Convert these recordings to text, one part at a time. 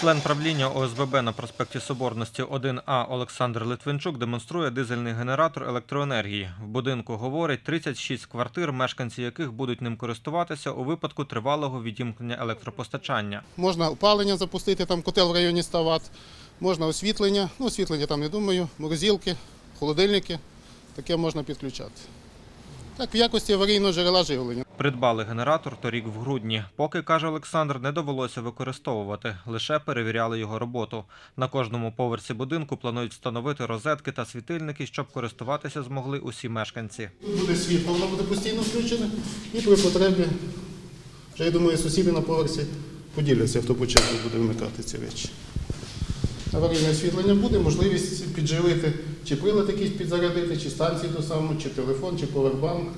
Член правління ОСББ на проспекті Соборності 1А Олександр Литвинчук демонструє дизельний генератор електроенергії. В будинку говорить 36 квартир, мешканці яких будуть ним користуватися у випадку тривалого відімкнення електропостачання. Можна опалення запустити, там котел в районі 100 Вт, можна освітлення, ну освітлення там не думаю, морозилки, холодильники, таке можна підключати. Так, в якості аварійного джерела живлення. Придбали генератор торік в грудні. Поки, каже Олександр, не довелося використовувати, лише перевіряли його роботу. На кожному поверсі будинку планують встановити розетки та світильники, щоб користуватися змогли усі мешканці. Тут буде світло, воно буде постійно включене і при потребі, вже я думаю, сусіди на поверсі поділяться, хто по черзі буде вмикати ці речі. Аварійне освітлення буде, можливість підживити, чи прилад якийсь підзарядити, чи станцію ту саму, чи телефон, чи повербанк.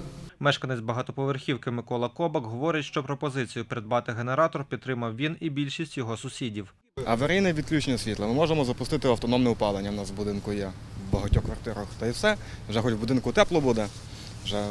Мешканець багатоповерхівки Микола Кобак говорить, що пропозицію придбати генератор підтримав він і більшість його сусідів. Аварійне відключення світла. Ми можемо запустити автономне опалення. У нас в будинку є в багатьох квартирах. Та й все. Вже хоч в будинку тепло буде, вже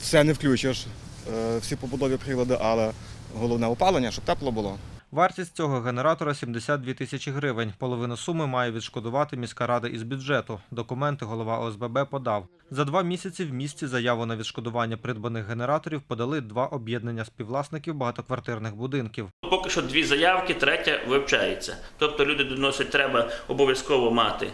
все не включиш, е, всі побудові прилади, але головне опалення, щоб тепло було. Вартість цього генератора 72 тисячі гривень. Половину суми має відшкодувати міська рада із бюджету. Документи голова ОСББ подав. За два місяці в місті заяву на відшкодування придбаних генераторів подали два об'єднання співвласників багатоквартирних будинків. Поки що дві заявки, третя вивчається. Тобто люди доносять, треба обов'язково мати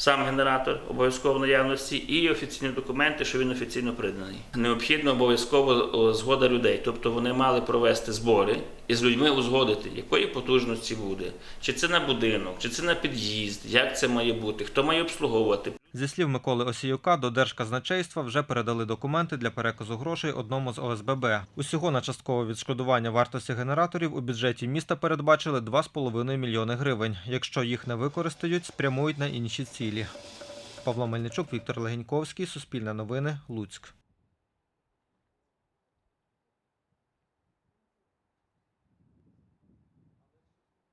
сам генератор, обов'язково в наявності і офіційні документи, що він офіційно приданий. Необхідно обов'язково згода людей. Тобто вони мали провести збори і з людьми узгодити, якої потужності буде, чи це на будинок, чи це на під'їзд, як це має бути, хто має обслуговувати. Зі слів Миколи Осіюка, до Держказначейства вже передали документи для переказу грошей одному з ОСББ. Усього на часткове відшкодування вартості генераторів у бюджеті міста передбачили 2,5 мільйони гривень. Якщо їх не використають, спрямують на інші цілі. Павло Мельничук, Віктор Легеньковський, Суспільне новини, Луцьк.